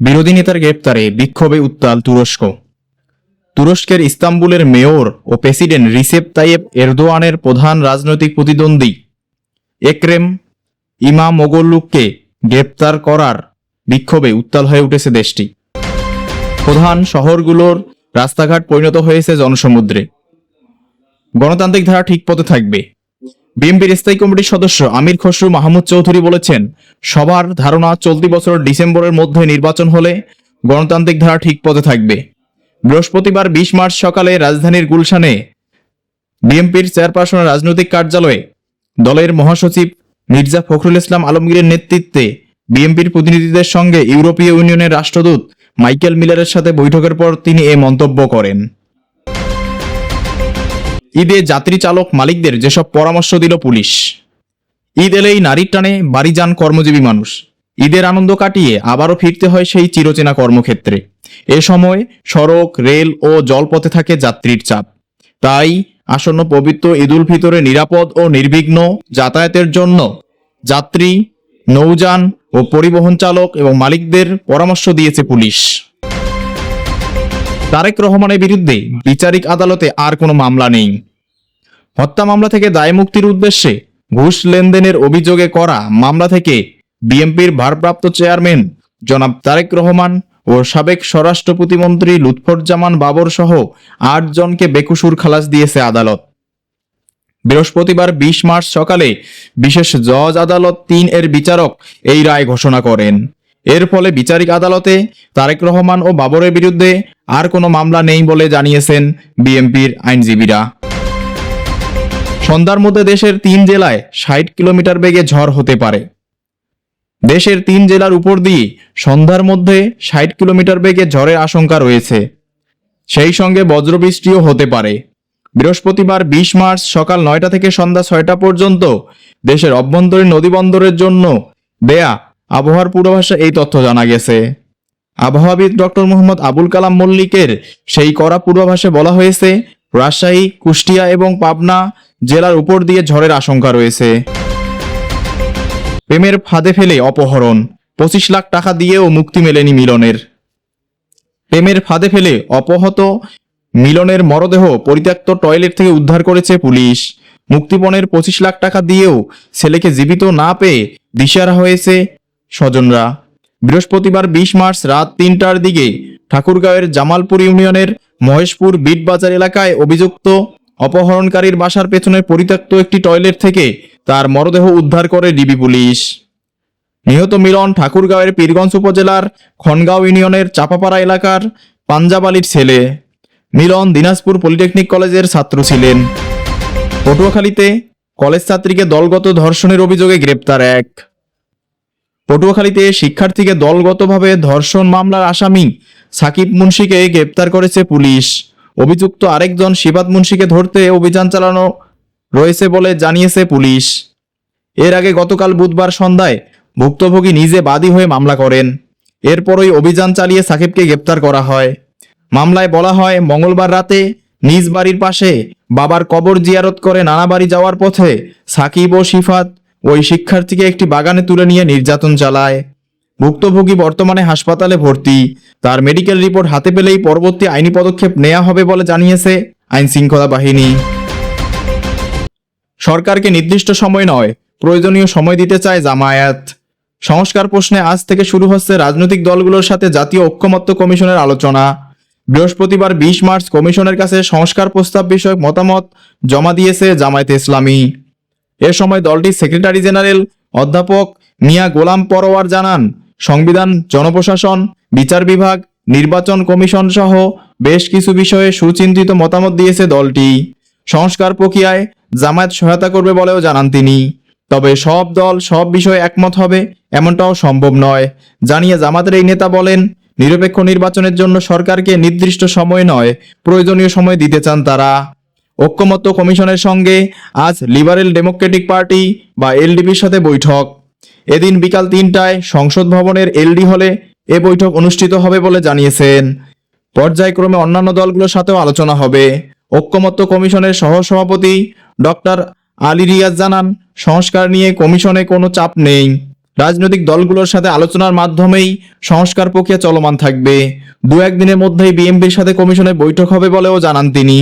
বিরোধী নেতার গ্রেপ্তারে বিক্ষোভে উত্তাল তুরস্ক। তুরস্কের ইস্তাম্বুলের মেয়র ও প্রেসিডেন্ট রিসেপ তাইয়েব এরদোয়ানের প্রধান রাজনৈতিক প্রতিদ্বন্দ্বী একরেম ইমাম মোগল্লুককে গ্রেপ্তার করার বিক্ষোভে উত্তাল হয়ে উঠেছে দেশটি। প্রধান শহরগুলোর রাস্তাঘাট পরিণত হয়েছে জনসমুদ্রে। গণতান্ত্রিক ধারা ঠিক পথে থাকবে। বিএনপির স্থায়ী কমিটির সদস্য আমির খসরু মাহমুদ চৌধুরী বলেছেন, সবার ধারণা চলতি বছর ডিসেম্বরের মধ্যে নির্বাচন হলে গণতান্ত্রিক ধারা ঠিক পথে থাকবে। বৃহস্পতিবার বিশ মার্চ সকালে রাজধানীর গুলশানে বিএনপির চেয়ারপারসনের রাজনৈতিক কার্যালয়ে দলের মহাসচিব মির্জা ফখরুল ইসলাম আলমগীরের নেতৃত্বে বিএনপির প্রতিনিধিদের সঙ্গে ইউরোপীয় ইউনিয়নের রাষ্ট্রদূত মাইকেল মিলারের সাথে বৈঠকের পর তিনি এ মন্তব্য করেন। ঈদে যাত্রী চালক মালিকদের যেসব পরামর্শ দিল পুলিশ। ঈদ এলেই নারীর টানে বাড়ি যান কর্মজীবী মানুষ। ঈদের আনন্দ কাটিয়ে আবারও ফিরতে হয় সেই চিরচেনা কর্মক্ষেত্রে। এ সময় সড়ক, রেল ও জলপথে থাকে যাত্রীর চাপ। তাই আসন্ন পবিত্র ঈদুল ফিতরে নিরাপদ ও নির্বিঘ্ন যাতায়াতের জন্য যাত্রী, নৌযান ও পরিবহন চালক এবং মালিকদের পরামর্শ দিয়েছে পুলিশ। তারেক রহমানের বিরুদ্ধে বিচারিক আদালতে আর কোনো মামলা নেই। হত্যা মামলা থেকে দায় মুক্তির উদ্দেশ্যে ঘুষ লেনদেনের অভিযোগে করা মামলা থেকে বিএনপির ভারপ্রাপ্ত চেয়ারম্যান জনাব তারেক রহমান ও সাবেক স্বরাষ্ট্র প্রতিমন্ত্রী লুৎফরজামান বাবর সহ আট জনকে বেকুসুর খালাস দিয়েছে আদালত। বৃহস্পতিবার বিশ মার্চ সকালে বিশেষ জজ আদালত তিন এর বিচারক এই রায় ঘোষণা করেন। এর ফলে বিচারিক আদালতে তারেক রহমান ও বাবরের বিরুদ্ধে আর কোনো মামলা নেই বলে জানিয়েছেন বিএনপির আইনজীবীরা। সন্ধ্যার মধ্যে দেশের তিন জেলায় ষাট কিলোমিটার বেগে ঝড় হতে পারে। দেশের তিন জেলার উপর দিয়ে সন্ধ্যার মধ্যে ষাট কিলোমিটার বেগে ঝড়ের আশঙ্কা রয়েছে। সেই সঙ্গে বজ্রবৃষ্টিও হতে পারে। বৃহস্পতিবার বিশ মার্চ সকাল নয়টা থেকে সন্ধ্যা ছয়টা পর্যন্ত দেশের অভ্যন্তরীণ নদীবন্দরের জন্য দেয়া আবহাওয়ার পূর্বাভাসে এই তথ্য জানা গেছে। আবহাওয়াবিদ ডক্টর মোহাম্মদ আবুল কালাম মল্লিকের সেই করা পূর্বাভাসে বলা হয়েছে, রাজশাহী, কুষ্টিয়া এবং পাবনা জেলার উপর দিয়ে ঝড়ের আশঙ্কা রয়েছে। প্রেমের ফাঁদে ফেলে অপহরণ, পঁচিশ লাখ টাকা দিয়েও মুক্তি মেলেনি মিলনের। প্রেমের ফাঁদে ফেলে অপহত মিলনের মরদেহ পরিত্যক্ত টয়লেট থেকে উদ্ধার করেছে পুলিশ। মুক্তিপণের পঁচিশ লাখ টাকা দিয়েও ছেলেকে জীবিত না পেয়ে দিশারা হয়েছে স্বজনরা। বৃহস্পতিবার বিশ মার্চ রাত তিনটার দিকে ঠাকুরগাঁওয়ের জামালপুর ইউনিয়নের মহেশপুর বিটবাজার এলাকায় অভিযুক্ত অপহরণকারীর বাসার পেছনে পরিত্যক্ত একটি টয়লেট থেকে তার মরদেহ উদ্ধার করে ডিবি পুলিশ। নিহত মিলন ঠাকুরগাঁওয়ের পীরগঞ্জ উপজেলার খনগাঁও ইউনিয়নের চাপাপাড়া এলাকার পাঞ্জাব আলীর ছেলে। মিলন দিনাজপুর পলিটেকনিক কলেজের ছাত্র ছিলেন। পটুয়াখালীতে কলেজ ছাত্রীকে দলগত ধর্ষণের অভিযোগে গ্রেপ্তার এক। পটুয়াখালীতে শিক্ষার্থীকে দলগতভাবে ধর্ষণ মামলার আসামি সাকিব মুন্সিকে গ্রেপ্তার করেছে পুলিশ। অভিযুক্ত আরেকজন শিবাদ মুন্সিকে ধরতে অভিযান চালানো রয়েছে বলে জানিয়েছে পুলিশ। এর আগে গতকাল বুধবার সন্ধ্যায় ভুক্তভোগী নিজে বাদী হয়ে মামলা করেন। এরপরই অভিযান চালিয়ে সাকিবকে গ্রেপ্তার করা হয়। মামলায় বলা হয়, মঙ্গলবার রাতে নিজ বাড়ির পাশে বাবার কবর জিয়ারত করে নানা বাড়ি যাওয়ার পথে সাকিব ও শিফাত ওই শিক্ষার্থীকে একটি বাগানে তুলে নিয়ে নির্যাতন চালায়। ভুক্তভোগী বর্তমানে হাসপাতালে ভর্তি। তার মেডিকেল রিপোর্ট হাতে পেলেই পরবর্তী আইনি পদক্ষেপ নেওয়া হবে বলে জানিয়েছে আইন শৃঙ্খলা বাহিনী। সরকারকে নির্দিষ্ট সময় নয়, প্রয়োজনীয় সময় দিতে চায় জামায়াত। সংস্কার প্রশ্নে আজ থেকে শুরু হচ্ছে রাজনৈতিক দলগুলোর সাথে জাতীয় ঐক্যমত্য কমিশনের আলোচনা। বৃহস্পতিবার বিশ মার্চ কমিশনের কাছে সংস্কার প্রস্তাব বিষয়ক মতামত জমা দিয়েছে জামায়াতে ইসলামী। এ সময় দলটির সেক্রেটারি জেনারেল অধ্যাপক মিয়া গোলাম পরোয়ার জানান, সংবিধান, জনপ্রশাসন, বিচার বিভাগ, নির্বাচন কমিশন সহ বেশ কিছু বিষয়ে সুচিন্তিত মতামত দিয়েছে দলটি। সংস্কার প্রক্রিয়ায় জামায়াত সহায়তা করবে বলেও জানান তিনি। তবে সব দল সব বিষয়ে একমত হবে এমনটাও সম্ভব নয়। জানিয়ে জামাতের এই নেতা বলেন, নিরপেক্ষ নির্বাচনের জন্য সরকারকে নির্দিষ্ট সময় নয়, প্রয়োজনীয় সময় দিতে চান তারা। ঐক্যমত্য কমিশনের সঙ্গে আজ লিবারেল ডেমোক্রেটিক পার্টি বা এলডিপির সাথে বৈঠক। এদিন বিকাল তিনটায় সংসদ ভবনের এলডি হলে এ বৈঠক অনুষ্ঠিত হবে বলে জানিয়েছেন। পর্যায়ক্রমে অন্যান্য দলগুলোর সাথেও আলোচনা হবে। ঐক্যমত্য কমিশনের সহসভাপতি ডক্টর আলী রিয়াজ জানান, সংস্কার নিয়ে কমিশনে কোনো চাপ নেই। রাজনৈতিক দলগুলোর সাথে আলোচনার মাধ্যমেই সংস্কার প্রক্রিয়া চলমান থাকবে। দু একদিনের মধ্যেই বিএনপির সাথে কমিশনের বৈঠক হবে বলেও জানান তিনি।